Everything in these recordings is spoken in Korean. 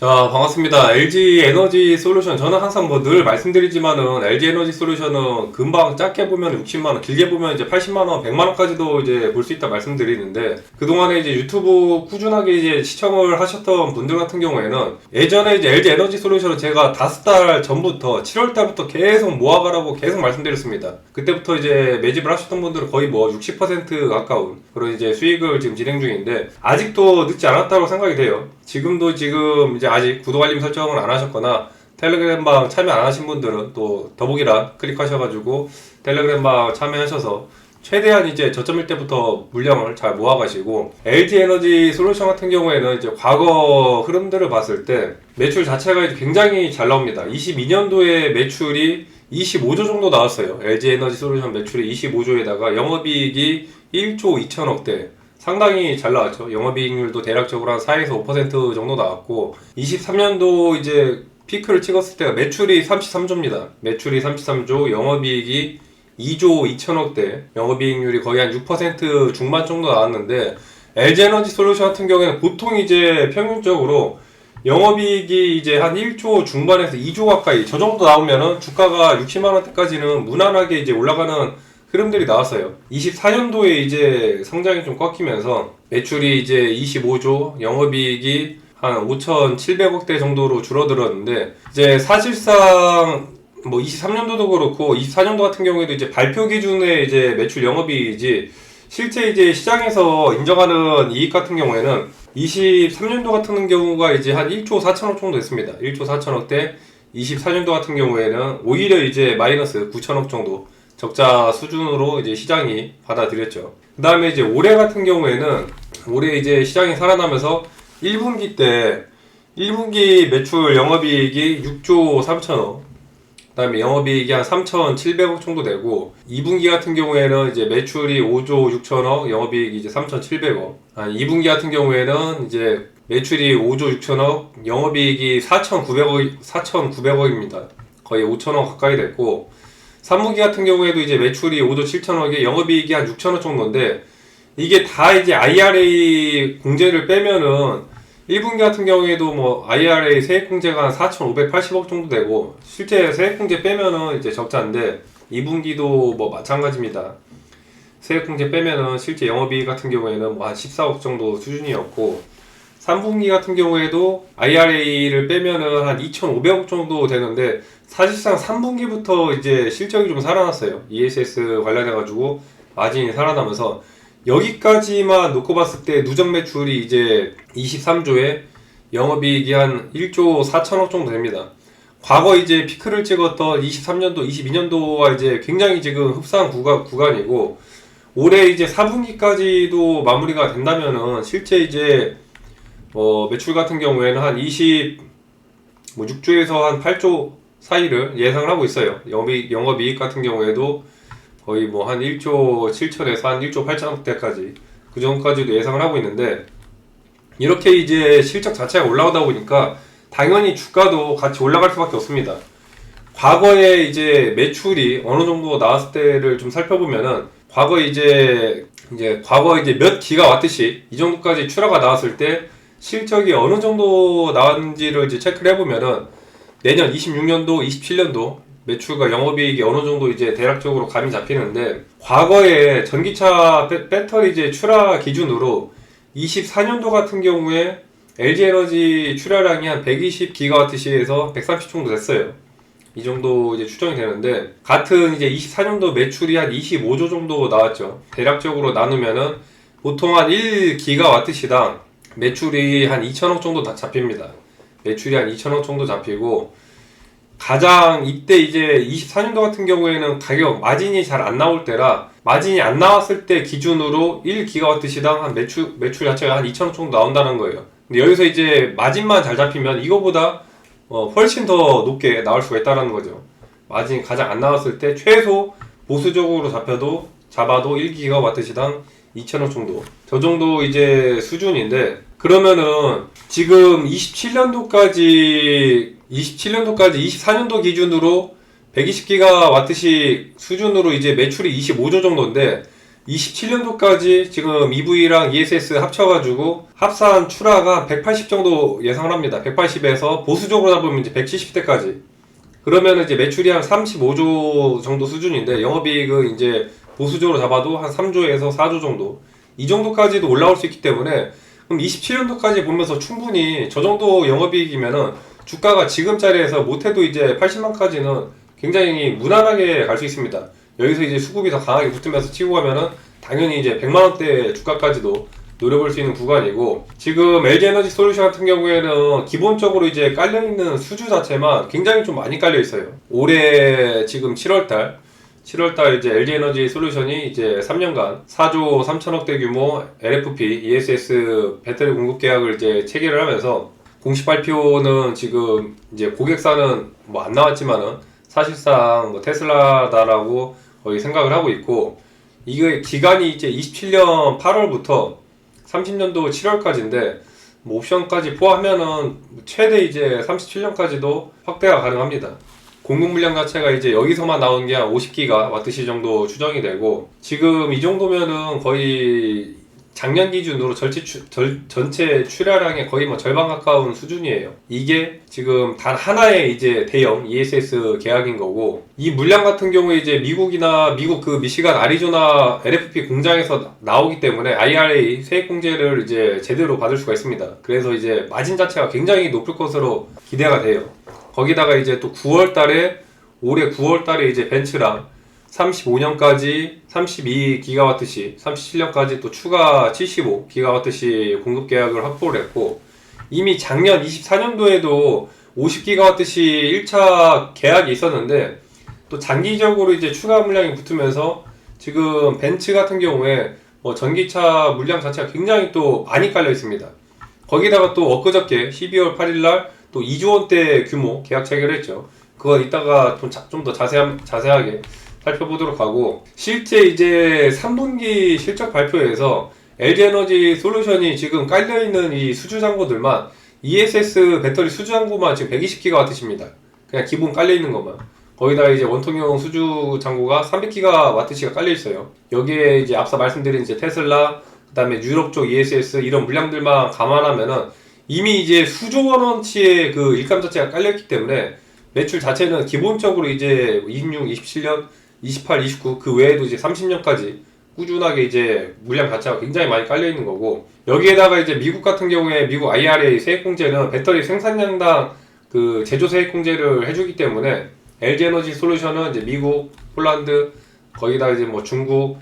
자, 반갑습니다. LG 에너지 솔루션. 저는 항상 뭐 늘 말씀드리지만은 LG 에너지 솔루션은 금방 짧게 보면 60만원, 길게 보면 이제 80만원, 100만원까지도 이제 볼 수 있다 말씀드리는데 그동안에 이제 유튜브 꾸준하게 이제 시청을 하셨던 분들 같은 경우에는 예전에 이제 LG 에너지 솔루션을 제가 다섯 달 전부터 7월 달부터 계속 모아가라고 계속 말씀드렸습니다. 그때부터 이제 매집을 하셨던 분들은 거의 뭐 60% 가까운 그런 이제 수익을 지금 진행 중인데 아직도 늦지 않았다고 생각이 돼요. 지금도 지금 이제 아직 구독 알림 설정을 안 하셨거나 텔레그램방 참여 안 하신 분들은 또 더보기란 클릭하셔가지고 텔레그램방 참여하셔서 최대한 이제 저점일 때부터 물량을 잘 모아가시고 LG 에너지 솔루션 같은 경우에는 이제 과거 흐름들을 봤을 때 매출 자체가 이제 굉장히 잘 나옵니다. 22년도에 매출이 25조 정도 나왔어요. LG 에너지 솔루션 매출이 25조에다가 영업이익이 1조 2천억 대. 상당히 잘 나왔죠. 영업이익률도 대략적으로 한 4에서 5% 정도 나왔고 23년도 이제 피크를 찍었을 때가 매출이 33조입니다. 매출이 33조, 영업이익이 2조 2천억대, 영업이익률이 거의 한 6% 중반 정도 나왔는데 LG 에너지 솔루션 같은 경우에는 보통 이제 평균적으로 영업이익이 이제 한 1조 중반에서 2조 가까이 저 정도 나오면은 주가가 60만 원대까지는 무난하게 이제 올라가는 흐름들이 나왔어요. 24년도에 이제 성장이 좀 꺾이면서 매출이 이제 25조, 영업이익이 한 5,700억대 정도로 줄어들었는데 이제 사실상 뭐 23년도도 그렇고 24년도 같은 경우에도 이제 발표 기준의 이제 매출 영업이익이지 실제 이제 시장에서 인정하는 이익 같은 경우에는 23년도 같은 경우가 이제 한 1조 4천억 정도 됐습니다. 1조 4천억대 24년도 같은 경우에는 오히려 이제 마이너스 9천억 정도 적자 수준으로 이제 시장이 받아들였죠. 그 다음에 이제 올해 같은 경우에는 올해 이제 시장이 살아나면서 1분기 때 1분기 매출 영업이익이 6조 3천억 그 다음에 영업이익이 한 3,700억 정도 되고 2분기 같은 경우에는 이제 매출이 5조 6천억, 영업이익이 이제 3,700억. 아, 2분기 같은 경우에는 이제 매출이 5조 6천억, 영업이익이 4,900억 4,900억입니다. 거의 5천억 가까이 됐고 3분기 같은 경우에도 이제 매출이 5조 7천억에 영업이익이 한 6천억 정도인데 이게 다 이제 IRA 공제를 빼면은 1분기 같은 경우에도 뭐 IRA 세액공제가 한 4,580억 정도 되고 실제 세액공제 빼면은 이제 적자인데 2분기도 뭐 마찬가지입니다. 세액공제 빼면은 실제 영업이익 같은 경우에는 뭐 한 14억 정도 수준이었고 3분기 같은 경우에도 IRA를 빼면은 한 2,500억 정도 되는데 사실상 3분기부터 이제 실적이 좀 살아났어요. ESS 관련해가지고 마진이 살아나면서 여기까지만 놓고 봤을 때 누적 매출이 이제 23조에 영업이익이 한 1조 4천억 정도 됩니다. 과거 이제 피크를 찍었던 23년도, 22년도와 이제 굉장히 지금 흡사한 구간, 구간이고 올해 이제 4분기까지도 마무리가 된다면은 실제 이제 어 매출 같은 경우에는 한 20, 뭐 6조에서 한 8조 사이를 예상을 하고 있어요. 영업이익, 영업이익 같은 경우에도 거의 뭐 한 1조 7천에서 한 1조 8천억대까지 그 정도까지도 예상을 하고 있는데 이렇게 이제 실적 자체가 올라오다 보니까 당연히 주가도 같이 올라갈 수밖에 없습니다. 과거에 이제 매출이 어느 정도 나왔을 때를 좀 살펴보면은 과거 이제 이제 과거 이제 몇 기가와트씩 이 정도까지 출하가 나왔을 때 실적이 어느 정도 나왔는지를 이제 체크를 해보면은 내년 26년도, 27년도 매출과 영업이익이 어느 정도 이제 대략적으로 감이 잡히는데 과거에 전기차 배, 배터리 이제 출하 기준으로 24년도 같은 경우에 LG 에너지 출하량이 한 120기가와트시에서 130 정도 됐어요. 이 정도 이제 추정이 되는데 같은 이제 24년도 매출이 한 25조 정도 나왔죠. 대략적으로 나누면은 보통 한 1기가와트시당 매출이 한 2천억 정도 다 잡힙니다. 매출이 한 2천억 정도 잡히고 가장 이때 이제 24년도 같은 경우에는 가격 마진이 잘 안 나올 때라 마진이 안 나왔을 때 기준으로 1기가와트 시당 한 매출 매출 자체가 한 2천억 정도 나온다는 거예요. 근데 여기서 이제 마진만 잘 잡히면 이거보다 어, 훨씬 더 높게 나올 수가 있다는 거죠. 마진이 가장 안 나왔을 때 최소 보수적으로 잡혀도 잡아도 1기가와트 시당 2천억 정도. 저 정도 이제 수준인데 그러면은 지금 27년도까지 27년도까지 24년도 기준으로 120기가 와트씩 수준으로 이제 매출이 25조 정도인데 27년도까지 지금 EV랑 ESS 합쳐가지고 합산 출하가 180 정도 예상을 합니다. 180에서 보수적으로 잡으면 이제 170대까지. 그러면 이제 매출이 한 35조 정도 수준인데 영업이익은 이제 보수적으로 잡아도 한 3조에서 4조 정도. 이 정도까지도 올라올 수 있기 때문에 그럼 27년도까지 보면서 충분히 저 정도 영업이익이면은 주가가 지금 자리에서 못해도 이제 80만까지는 굉장히 무난하게 갈 수 있습니다. 여기서 이제 수급이 더 강하게 붙으면서 치고 가면은 당연히 이제 100만 원대 주가까지도 노려볼 수 있는 구간이고 지금 LG 에너지 솔루션 같은 경우에는 기본적으로 이제 깔려 있는 수주 자체만 굉장히 좀 많이 깔려 있어요. 올해 지금 7월달 7월달 이제 LG 에너지 솔루션이 이제 3년간 4조 3천억 대 규모 LFP ESS 배터리 공급 계약을 이제 체결을 하면서 공식 발표는 지금 이제 고객사는 뭐 안 나왔지만은 사실상 뭐 테슬라다라고 거의 생각을 하고 있고 이게 기간이 이제 27년 8월부터 30년도 7월까지인데 뭐 옵션까지 포함하면은 최대 이제 37년까지도 확대가 가능합니다. 공급 물량 자체가 이제 여기서만 나온 게 한 50기가 와트시 정도 추정이 되고 지금 이 정도면은 거의 작년 기준으로 전체, 추, 절, 전체 출하량의 거의 뭐 절반 가까운 수준이에요. 이게 지금 단 하나의 이제 대형 ESS 계약인 거고 이 물량 같은 경우에 이제 미국이나 미국 그 미시간 아리조나 LFP 공장에서 나오기 때문에 IRA 세액 공제를 이제 제대로 받을 수가 있습니다. 그래서 이제 마진 자체가 굉장히 높을 것으로 기대가 돼요. 거기다가 이제 또 9월 달에 올해 9월 달에 이제 벤츠랑 35년까지 32기가와트시, 37년까지 또 추가 75기가와트시 공급 계약을 확보를 했고 이미 작년 24년도에도 50기가와트시 1차 계약이 있었는데 또 장기적으로 이제 추가 물량이 붙으면서 지금 벤츠 같은 경우에 뭐 전기차 물량 자체가 굉장히 또 많이 깔려 있습니다. 거기다가 또 엊그저께 12월 8일 날 또 2조 원대 규모 계약 체결했죠. 그건 이따가 좀 더 자세한, 자세하게 살펴보도록 하고 실제 이제 3분기 실적 발표에서 LG 에너지 솔루션이 지금 깔려 있는 이 수주 잔고들만 ESS 배터리 수주 잔고만 지금 120기가와트십니다. 그냥 기본 깔려 있는 것만. 거기다 이제 원통형 수주 잔고가 300기가와트시가 깔려 있어요. 여기에 이제 앞서 말씀드린 이제 테슬라, 그다음에 유럽 쪽 ESS 이런 물량들만 감안하면은 이미 이제 수조 원어치의 그 일감 자체가 깔렸기 때문에 매출 자체는 기본적으로 이제 26, 27년, 28, 29 그 외에도 이제 30년까지 꾸준하게 이제 물량 자체가 굉장히 많이 깔려 있는 거고 여기에다가 이제 미국 같은 경우에 미국 IRA 세액 공제는 배터리 생산량당 그 제조 세액 공제를 해주기 때문에 LG 에너지 솔루션은 이제 미국, 폴란드 거기다 이제 뭐 중국,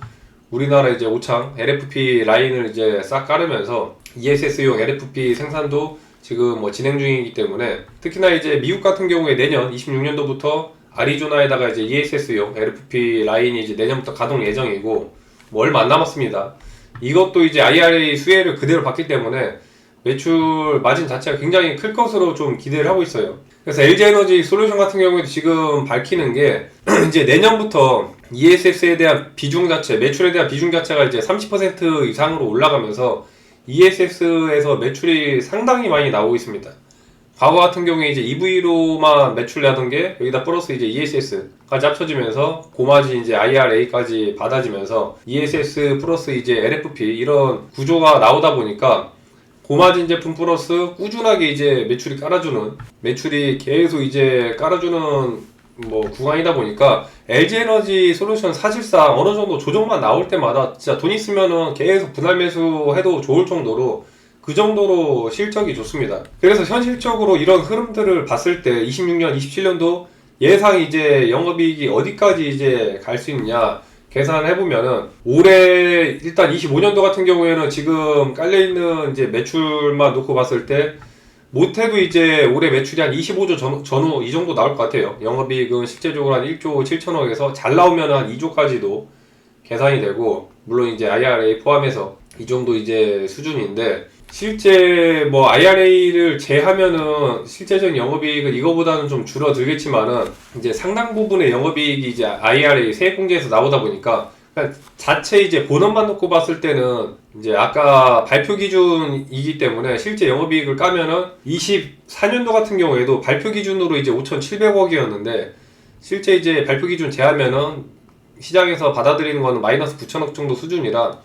우리나라 이제 오창 LFP 라인을 이제 싹 깔으면서 ESS용 LFP 생산도 지금 뭐 진행 중이기 때문에 특히나 이제 미국 같은 경우에 내년 26년도부터 아리조나에다가 이제 ESS용 LFP 라인이 이제 내년부터 가동 예정이고 뭐 얼마 안 남았습니다. 이것도 이제 IRA 수혜를 그대로 받기 때문에 매출 마진 자체가 굉장히 클 것으로 좀 기대를 하고 있어요. 그래서 LG 에너지 솔루션 같은 경우에도 지금 밝히는 게 이제 내년부터 ESS에 대한 비중 자체, 매출에 대한 비중 자체가 이제 30% 이상으로 올라가면서 ESS에서 매출이 상당히 많이 나오고 있습니다. 과거 같은 경우에 이제 EV로만 매출 내던 게 여기다 플러스 이제 ESS까지 합쳐지면서 고마진 이제 IRA까지 받아지면서 ESS 플러스 이제 LFP 이런 구조가 나오다 보니까 고마진 제품 플러스 꾸준하게 이제 매출이 깔아주는 매출이 계속 이제 깔아주는 뭐 구간이다 보니까 LG 에너지 솔루션 사실상 어느 정도 조정만 나올 때마다 진짜 돈 있으면은 계속 분할 매수해도 좋을 정도로 그 정도로 실적이 좋습니다. 그래서 현실적으로 이런 흐름들을 봤을 때 26년, 27년도 예상 이제 영업이익이 어디까지 이제 갈 수 있냐 계산을 해보면은 올해 일단 25년도 같은 경우에는 지금 깔려 있는 이제 매출만 놓고 봤을 때 못해도 이제 올해 매출이 한 25조 전, 전후 이 정도 나올 것 같아요. 영업이익은 실제적으로 한 1조 7천억에서 잘 나오면 한 2조까지도 계산이 되고 물론 이제 IRA 포함해서 이 정도 이제 수준인데 실제 뭐 IRA를 제하면은 실제적인 영업이익은 이거보다는 좀 줄어들겠지만은 이제 상당 부분의 영업이익이 이제 IRA 세액공제에서 나오다 보니까 그러니까 자체 이제 본업만 놓고 봤을 때는 이제 아까 발표 기준이기 때문에 실제 영업이익을 까면은 24년도 같은 경우에도 발표 기준으로 이제 5,700억이었는데 실제 이제 발표 기준 제하면은 시장에서 받아들이는 거는 마이너스 9천억 정도 수준이라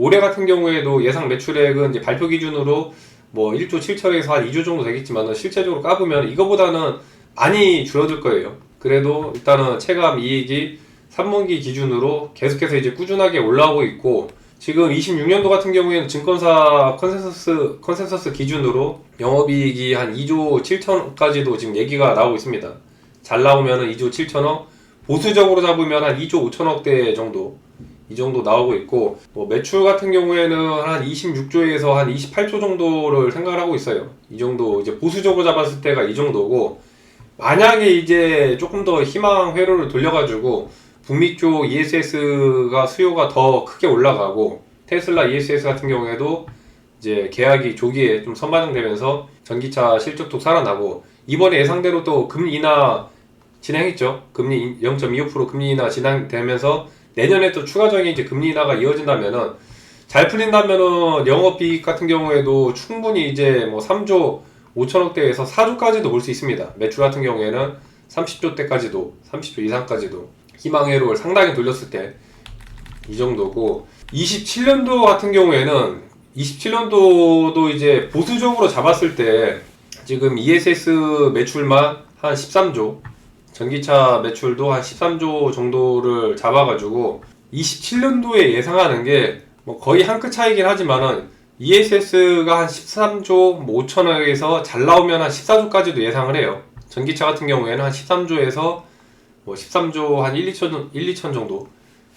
올해 같은 경우에도 예상 매출액은 이제 발표 기준으로 뭐 1조 7천에서 한 2조 정도 되겠지만 실제적으로 까보면 이거보다는 많이 줄어들 거예요. 그래도 일단은 체감 이익이 3분기 기준으로 계속해서 이제 꾸준하게 올라오고 있고 지금 26년도 같은 경우에는 증권사 컨센서스 컨센서스 기준으로 영업이익이 한 2조 7천까지도 지금 얘기가 나오고 있습니다. 잘 나오면은 2조 7천억, 보수적으로 잡으면 한 2조 5천억대 정도 이 정도 나오고 있고 뭐 매출 같은 경우에는 한 26조에서 한 28조 정도를 생각을 하고 있어요. 이 정도 이제 보수적으로 잡았을 때가 이 정도고 만약에 이제 조금 더 희망 회로를 돌려가지고 북미 쪽 ESS가 수요가 더 크게 올라가고 테슬라 ESS 같은 경우에도 이제 계약이 조기에 좀 선반영되면서 전기차 실적도 살아나고 이번에 예상대로 또 금리 인하 진행했죠. 금리 0.25% 금리 인하 진행되면서 내년에 또 추가적인 이제 금리 인하가 이어진다면은 잘 풀린다면은 영업이익 같은 경우에도 충분히 이제 뭐 3조 5천억대에서 4조까지도 볼 수 있습니다. 매출 같은 경우에는 30조 대까지도 30조 이상까지도 희망회로를 상당히 돌렸을 때 이 정도고 27년도 같은 경우에는 27년도도 이제 보수적으로 잡았을 때 지금 ESS 매출만 한 13조 전기차 매출도 한 13조 정도를 잡아가지고 27년도에 예상하는 게 뭐 거의 한 끗 차이긴 하지만은 ESS가 한 13조 뭐 5천억에서 잘 나오면 한 14조까지도 예상을 해요. 전기차 같은 경우에는 한 13조에서 뭐 13조 한 1, 2천, 1, 2천 정도.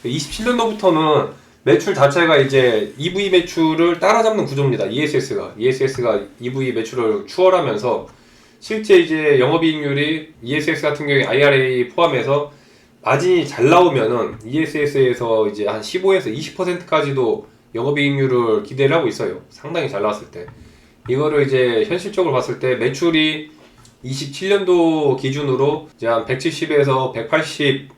27년도부터는 매출 자체가 이제 EV 매출을 따라잡는 구조입니다. ESS가. ESS가 EV 매출을 추월하면서 실제 이제 영업이익률이 ESS 같은 경우에 IRA 포함해서 마진이 잘 나오면은 ESS에서 이제 한 15에서 20%까지도 영업이익률을 기대를 하고 있어요. 상당히 잘 나왔을 때. 이거를 이제 현실적으로 봤을 때 매출이 27년도 기준으로 이제 한 170에서 180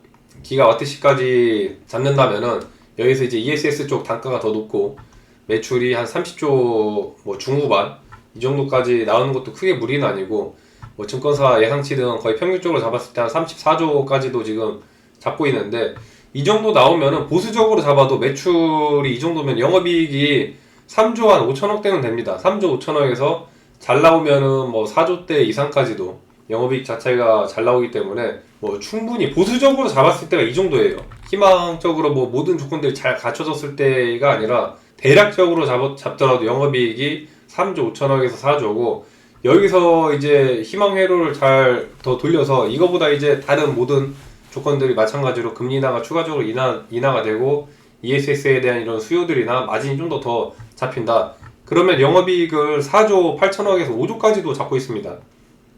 기가와트시까지 잡는다면은 여기서 이제 ESS 쪽 단가가 더 높고 매출이 한 30조 뭐 중후반 이 정도까지 나오는 것도 크게 무리는 아니고 뭐 증권사 예상치는 거의 평균적으로 잡았을 때 한 34조까지도 지금 잡고 있는데 이 정도 나오면은 보수적으로 잡아도 매출이 이 정도면 영업이익이 3조 한 5천억 대는 됩니다. 3조 5천억에서 잘 나오면은 뭐 4조 대 이상까지도 영업이익 자체가 잘 나오기 때문에 뭐 충분히 보수적으로 잡았을 때가 이 정도예요. 희망적으로 뭐 모든 조건들이 잘 갖춰졌을 때가 아니라 대략적으로 잡, 잡더라도 영업이익이 3조 5천억에서 4조고 여기서 이제 희망 회로를 잘 더 돌려서 이거보다 이제 다른 모든 조건들이 마찬가지로 금리 인하가 추가적으로 인하, 인하가 되고 ESS에 대한 이런 수요들이나 마진이 좀 더 더 잡힌다. 그러면 영업이익을 4조 8천억에서 5조까지도 잡고 있습니다.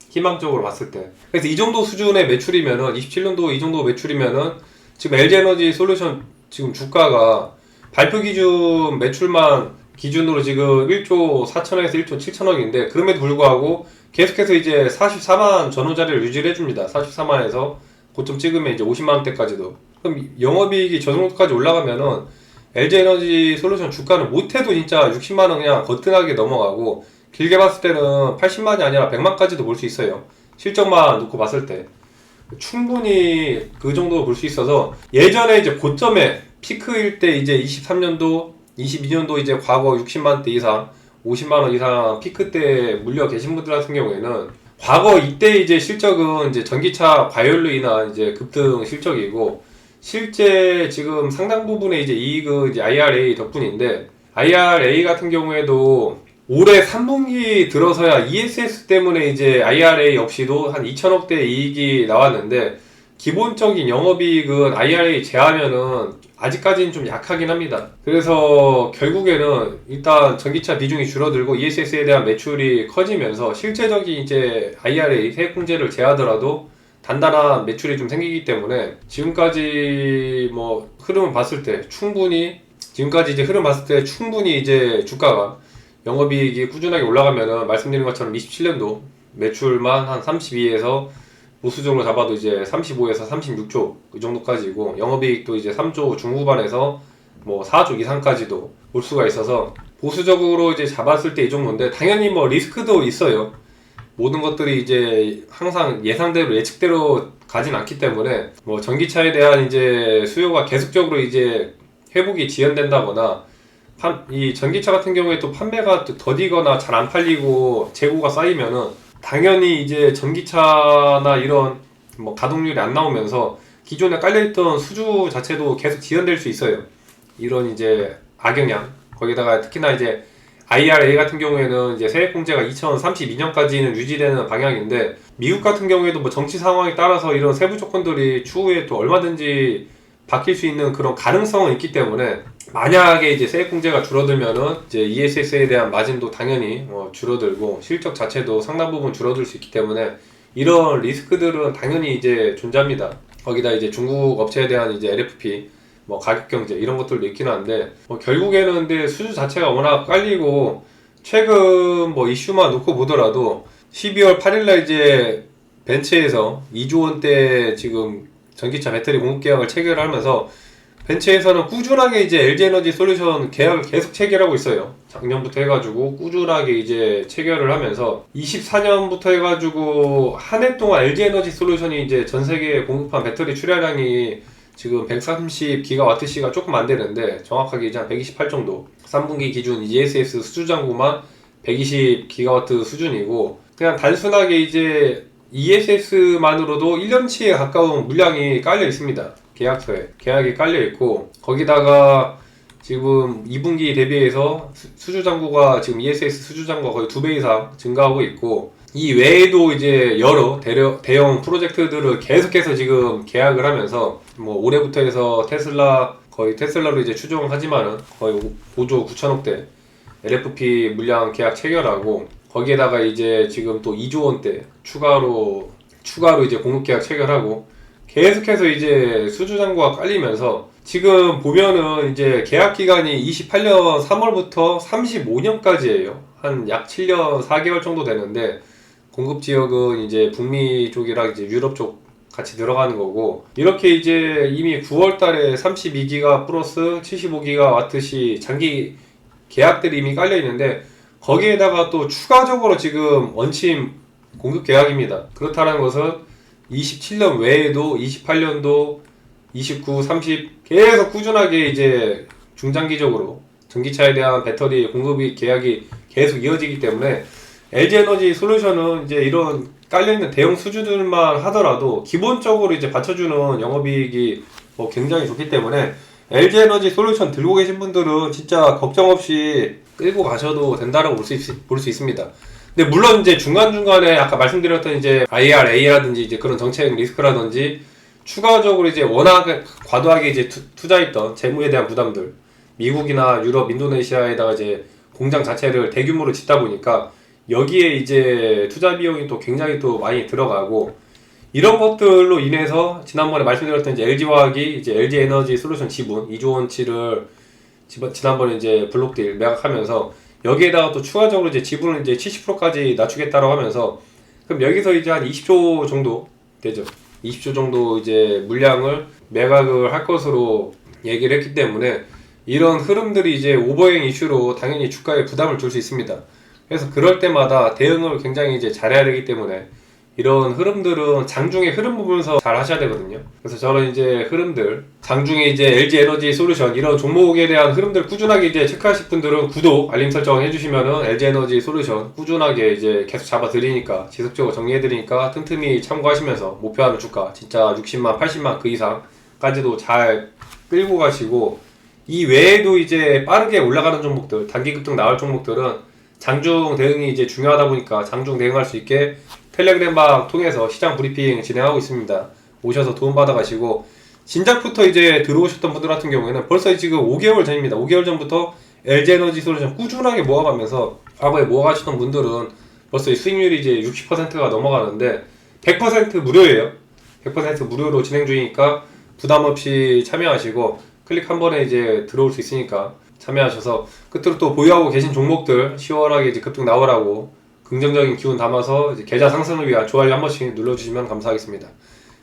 희망적으로 봤을 때. 그래서 이 정도 수준의 매출이면은 27년도 이 정도 매출이면은 지금 LG 에너지 솔루션 지금 주가가 발표 기준 매출만 기준으로 지금 1조 4천억에서 1조 7천억인데 그럼에도 불구하고 계속해서 이제 44만 전후 자리를 유지를 해줍니다. 44만에서 고점 찍으면 이제 50만 원대까지도. 그럼 영업이익이 저 정도까지 올라가면은 LG 에너지 솔루션 주가는 못해도 진짜 60만 원 그냥 거뜬하게 넘어가고 길게 봤을 때는 80만이 아니라 100만까지도 볼 수 있어요. 실적만 놓고 봤을 때. 충분히 그 정도 볼 수 있어서 예전에 이제 고점에 피크일 때 이제 23년도, 22년도 이제 과거 60만 대 이상, 50만 원 이상 피크 때 물려 계신 분들 같은 경우에는 과거 이때 이제 실적은 이제 전기차 과열로 인한 이제 급등 실적이고 실제 지금 상당 부분의 이제 이익은 이제 IRA 덕분인데 IRA 같은 경우에도 올해 3분기 들어서야 ESS 때문에 이제 IRA 없이도 한 2천억 대 이익이 나왔는데 기본적인 영업이익은 IRA 제하면은 아직까지는 좀 약하긴 합니다. 그래서 결국에는 일단 전기차 비중이 줄어들고 ESS에 대한 매출이 커지면서 실제적인 이제 IRA 세액공제를 제하더라도 단단한 매출이 좀 생기기 때문에 지금까지 뭐 흐름을 봤을 때 충분히 지금까지 이제 흐름 봤을 때 충분히 이제 주가가 영업이익이 꾸준하게 올라가면은 말씀드린 것처럼 27년도 매출만 한 32에서 보수적으로 잡아도 이제 35에서 36조 그 정도까지고 영업이익도 이제 3조 중후반에서 뭐 4조 이상까지도 볼 수가 있어서 보수적으로 이제 잡았을 때 이 정도인데 당연히 뭐 리스크도 있어요. 모든 것들이 이제 항상 예상대로 예측대로 가진 않기 때문에 뭐 전기차에 대한 이제 수요가 계속적으로 이제 회복이 지연된다거나 판- 이 전기차 같은 경우에 또 판매가 또 더디거나 잘 안 팔리고 재고가 쌓이면은 당연히 이제 전기차나 이런 뭐 가동률이 안 나오면서 기존에 깔려있던 수주 자체도 계속 지연될 수 있어요. 이런 이제 악영향 거기다가 특히나 이제 IRA 같은 경우에는 이제 세액 공제가 2032년까지는 유지되는 방향인데 미국 같은 경우에도 뭐 정치 상황에 따라서 이런 세부 조건들이 추후에 또 얼마든지 바뀔 수 있는 그런 가능성은 있기 때문에 만약에 이제 세액 공제가 줄어들면은 이제 ESS에 대한 마진도 당연히 뭐 줄어들고 실적 자체도 상당 부분 줄어들 수 있기 때문에 이런 리스크들은 당연히 이제 존재합니다. 거기다 이제 중국 업체에 대한 이제 LFP 뭐 가격 경제 이런 것들도 있긴 한데 뭐 결국에는 근데 수주 자체가 워낙 깔리고 최근 뭐 이슈만 놓고 보더라도 12월 8일날 이제 벤츠에서 2조 원대 지금 전기차 배터리 공급 계약을 체결하면서 벤츠에서는 꾸준하게 이제 LG에너지 솔루션 계약을 계속 체결하고 있어요. 작년부터 해가지고 꾸준하게 이제 체결을 하면서 24년부터 해가지고 한 해 동안 LG에너지 솔루션이 이제 전 세계에 공급한 배터리 출하량이 지금 130기가와트시가 조금 안 되는데 정확하게 이제 한 128 정도. 3분기 기준 ESS 수주 잔고만 120기가와트 수준이고 그냥 단순하게 이제 ESS만으로도 1년치에 가까운 물량이 깔려 있습니다. 계약서에 계약이 깔려 있고 거기다가 지금 2분기 대비해서 수- 수주 잔고가 지금 ESS 수주 잔고가 거의 두 배 이상 증가하고 있고 이 외에도 이제 여러 대려, 대형 프로젝트들을 계속해서 지금 계약을 하면서 뭐 올해부터 해서 테슬라 거의 테슬라로 이제 추정하지만은 거의 5조 9천억대 LFP 물량 계약 체결하고 거기에다가 이제 지금 또 2조 원대 추가로 추가로 이제 공급 계약 체결하고 계속해서 이제 수주 잔고가 깔리면서 지금 보면은 이제 계약 기간이 28년 3월부터 35년까지예요. 한 약 7년 4개월 정도 되는데 공급 지역은 이제 북미 쪽이랑 이제 유럽 쪽 같이 들어가는 거고 이렇게 이제 이미 9월 달에 32기가 플러스 75기가 와트시 장기 계약들이 이미 깔려 있는데 거기에다가 또 추가적으로 지금 원침 공급 계약입니다. 그렇다는 것은 27년 외에도 28년도 29, 30 계속 꾸준하게 이제 중장기적으로 전기차에 대한 배터리 공급이 계약이 계속 이어지기 때문에 LG에너지 솔루션은 이제 이런 깔려있는 대형 수주들만 하더라도 기본적으로 이제 받쳐주는 영업이익이 뭐 굉장히 좋기 때문에 LG에너지 솔루션 들고 계신 분들은 진짜 걱정 없이 끌고 가셔도 된다라고 볼 수 있습니다. 근데 물론 이제 중간중간에 아까 말씀드렸던 이제 IRA라든지 이제 그런 정책 리스크라든지 추가적으로 이제 워낙 과도하게 이제 투, 투자했던 재무에 대한 부담들 미국이나 유럽, 인도네시아에다가 이제 공장 자체를 대규모로 짓다 보니까 여기에 이제 투자 비용이 또 굉장히 또 많이 들어가고 이런 것들로 인해서 지난번에 말씀드렸던 이제 LG화학이 이제 LG 에너지 솔루션 지분 2조 원치를 지난번에 이제 블록딜 매각하면서 여기에다가 또 추가적으로 이제 지분을 이제 70%까지 낮추겠다고 하면서 그럼 여기서 이제 한 20조 정도 되죠. 20조 정도 이제 물량을 매각을 할 것으로 얘기를 했기 때문에 이런 흐름들이 이제 오버행 이슈로 당연히 주가에 부담을 줄 수 있습니다. 그래서 그럴 때마다 대응을 굉장히 이제 잘해야 되기 때문에 이런 흐름들은 장중에 흐름 보면서 잘 하셔야 되거든요. 그래서 저는 이제 흐름들, 장중에 이제 LG 에너지 솔루션 이런 종목에 대한 흐름들 꾸준하게 이제 체크하실 분들은 구독, 알림 설정 해주시면은 LG 에너지 솔루션 꾸준하게 이제 계속 잡아드리니까 지속적으로 정리해드리니까 틈틈이 참고하시면서 목표하는 주가 진짜 60만, 80만 그 이상까지도 잘 끌고 가시고 이 외에도 이제 빠르게 올라가는 종목들, 단기 급등 나올 종목들은 장중 대응이 이제 중요하다 보니까 장중 대응할 수 있게 텔레그램 방 통해서 시장 브리핑 진행하고 있습니다. 오셔서 도움 받아 가시고 진작부터 이제 들어오셨던 분들 같은 경우에는 벌써 지금 5개월 전입니다. 5개월 전부터 LG 에너지 솔루션 꾸준하게 모아가면서 과거에 모아가시던 분들은 벌써 이 수익률이 이제 60%가 넘어가는데 100% 무료예요. 100% 무료로 진행 중이니까 부담 없이 참여하시고 클릭 한 번에 이제 들어올 수 있으니까 참여하셔서 끝으로 또 보유하고 계신 종목들 시원하게 이제 급등 나오라고 긍정적인 기운 담아서 계좌 상승을 위한 좋아요 한 번씩 눌러주시면 감사하겠습니다.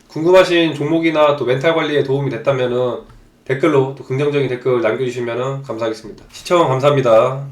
궁금하신 종목이나 또 멘탈 관리에 도움이 됐다면은 댓글로 또 긍정적인 댓글 남겨주시면 감사하겠습니다. 시청 감사합니다.